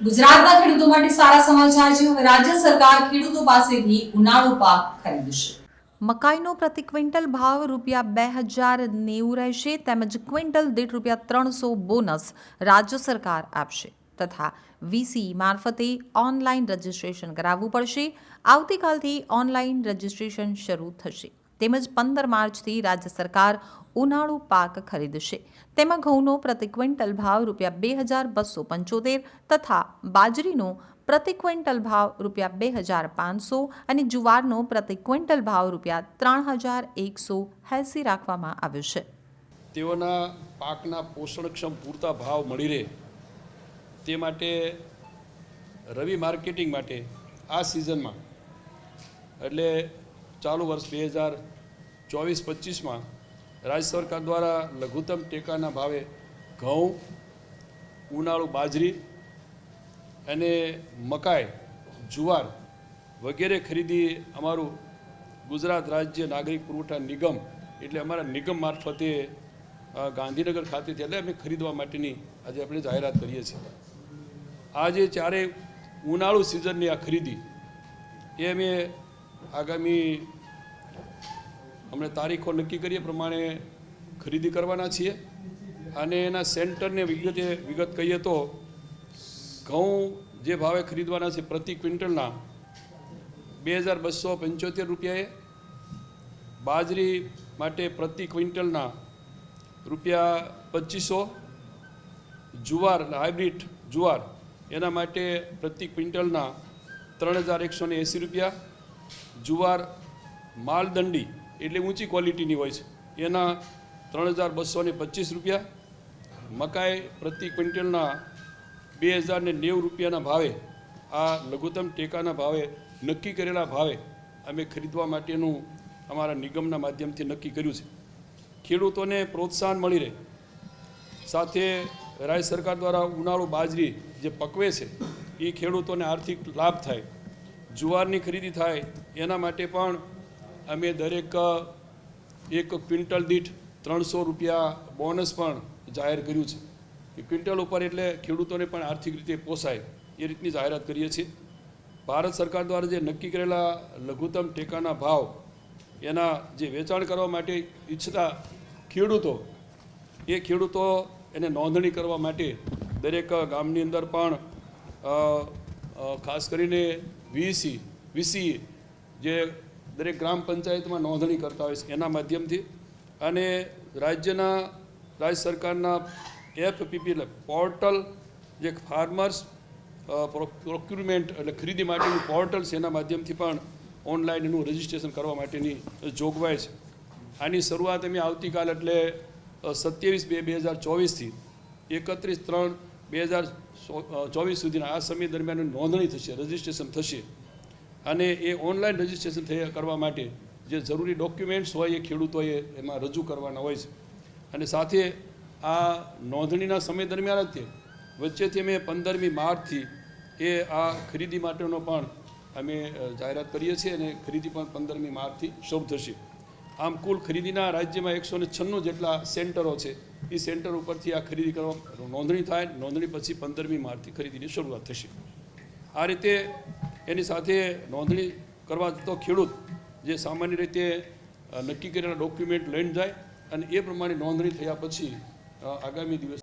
ગુજરાતના ખેડૂતો માટે સારા સમાચાર છે. હવે રાજ્ય સરકાર ખેડૂતો પાસેથી ઉનાળુ પાક ખરીદશે. મકાઈનો પ્રતિ ક્વિન્ટલ ભાવ રૂપિયા બે હજાર નેવું રહેશે તેમજ ક્વિન્ટલ દીઠ રૂપિયા ત્રણસો બોનસ રાજ્ય સરકાર આપશે તથા વીસી મારફતે ઓનલાઈન રજિસ્ટ્રેશન કરાવવું પડશે. આવતીકાલથી ઓનલાઈન રજિસ્ટ્રેશન શરૂ થશે. તેમજ પંદર માર્ચથી રાજ્ય સરકાર ઉનાળુ પાક ખરીદશે. તેમાં ઘઉંનો પ્રતિ ક્વિન્ટલ ભાવ રૂપિયા બે હજાર બસો પંચોતેર તથા બાજરીનો પ્રતિ ક્વિન્ટલ ભાવ રૂપિયા બે હજાર પાંચસો અને જુવારનો પ્રતિ ક્વિન્ટલ ભાવ રૂપિયા ત્રણ હજાર એકસો એંસી રાખવામાં આવ્યો છે. તેઓના પાકના પોષણક્ષમ પૂરતા ભાવ મળી રહે. તે માટે રવિ માર્કેટિંગ માટે આ સિઝનમાં, એટલે ચાલુ વર્ષ બે હજાર ચોવીસ પચીસમાં રાજ્ય સરકાર દ્વારા લઘુત્તમ ટેકાના ભાવે ઘઉં, ઉનાળુ બાજરી અને મકાઈ, જુવાર વગેરે ખરીદી અમારું ગુજરાત રાજ્ય નાગરિક પુરવઠા નિગમ એટલે અમારા નિગમ મારફતે ગાંધીનગર ખાતેથી એટલે અમે ખરીદવા માટેની આજે આપણે જાહેરાત કરીએ છીએ. આજે ચારે ઉનાળુ સિઝનની આ ખરીદી, એ અમે આગામી અમને તારીખો નક્કી કરીએ પ્રમાણે ખરીદી કરવાના છીએ. અને એના સેન્ટરને વિગતે વિગત કહીએ તો ઘઉં જે ભાવે ખરીદવાના છે પ્રતિ ક્વિન્ટલના બે હજાર બસો પંચોતેર રૂપિયાએ. બાજરી માટે પ્રતિ ક્વિન્ટલના રૂપિયા પચીસો. જુવાર, હાઇબ્રિડ જુવાર, એના માટે પ્રતિ ક્વિન્ટલના ત્રણ હજાર એકસો એંસી રૂપિયા. જુવાર, માલદંડી એટલે ઊંચી ક્વોલિટીની હોય છે. એના ત્રણ હજાર બસો ને પચીસ રૂપિયા, મકાઈ પ્રતિ ક્વિન્ટલના બે હજાર ને નેવું રૂપિયાના ભાવે, આ લઘુત્તમ ટેકાના ભાવે, નક્કી કરેલા ભાવે અમે ખરીદવા માટેનું અમારા નિગમના માધ્યમથી નક્કી કર્યું છે. ખેડૂતોને પ્રોત્સાહન મળી રહે. સાથે રાજ્ય સરકાર દ્વારા ઉનાળુ બાજરી જે પકવે છે, એ ખેડૂતોને આર્થિક લાભ થાય. જુવારની ખરીદી થાય, એના માટે પણ અમે દરેક એક ક્વિન્ટલ દીઠ ત્રણસો રૂપિયા બોનસ પણ જાહેર કર્યું છે. એ ક્વિન્ટલ ઉપર એટલે ખેડૂતોને પણ આર્થિક રીતે પોસાય એ રીતની જાહેરાત કરીએ છીએ. ભારત સરકાર દ્વારા જે નક્કી કરેલા લઘુત્તમ ટેકાના ભાવ એના જે વેચાણ કરવા માટે ઈચ્છતા ખેડૂતો, એ ખેડૂતો એને નોંધણી કરવા માટે દરેક ગામની અંદર પણ ખાસ કરીને વીસી વીસી જે દરેક ગ્રામ પંચાયતમાં નોંધણી કરતા હોય છે એના માધ્યમથી. અને રાજ્યના, રાજ્ય સરકારના એફપીપી એટલે પોર્ટલ જે ફાર્મર્સ પ્રોક્યુરમેન્ટ એટલે ખરીદી માટેનું પોર્ટલ છે એના માધ્યમથી પણ ઓનલાઈન એનું રજિસ્ટ્રેશન કરવા માટેની જોગવાઈ છે. આની શરૂઆત અમે આવતીકાલ એટલે સત્યાવીસ બે બે હજાર ચોવીસથી એકત્રીસ ત્રણ બે હજાર ચોવીસ સુધીના આ સમય દરમિયાન નોંધણી થશે, રજિસ્ટ્રેશન થશે. અને એ ઓનલાઈન રજિસ્ટ્રેશન થઈ કરવા માટે જે જરૂરી ડોક્યુમેન્ટ્સ હોય એ ખેડૂતોએ એમાં રજૂ કરવાના હોય છે. અને સાથે આ નોંધણીના સમય દરમિયાન જ તે, વચ્ચેથી અમે પંદરમી માર્ચથી એ આ ખરીદી માટેનો પણ અમે જાહેરાત કરીએ છીએ અને ખરીદી પણ પંદરમી માર્ચથી શરૂ થશે. આમ કુલ ખરીદીના રાજ્યમાં એકસો ને છન્નું જેટલા સેન્ટરો છે, એ સેન્ટર ઉપરથી આ ખરીદી કરવા નોંધણી થાય, નોંધણી પછી પંદરમી માર્ચથી ખરીદીની શરૂઆત થશે. આ રીતે એની સાથે નોંધણી કરવા જતો ખેડૂત જે સામાન્ય રીતે નક્કી કરેલા ડોક્યુમેન્ટ લઈને જાય અને એ પ્રમાણે નોંધણી થયા પછી આગામી દિવસ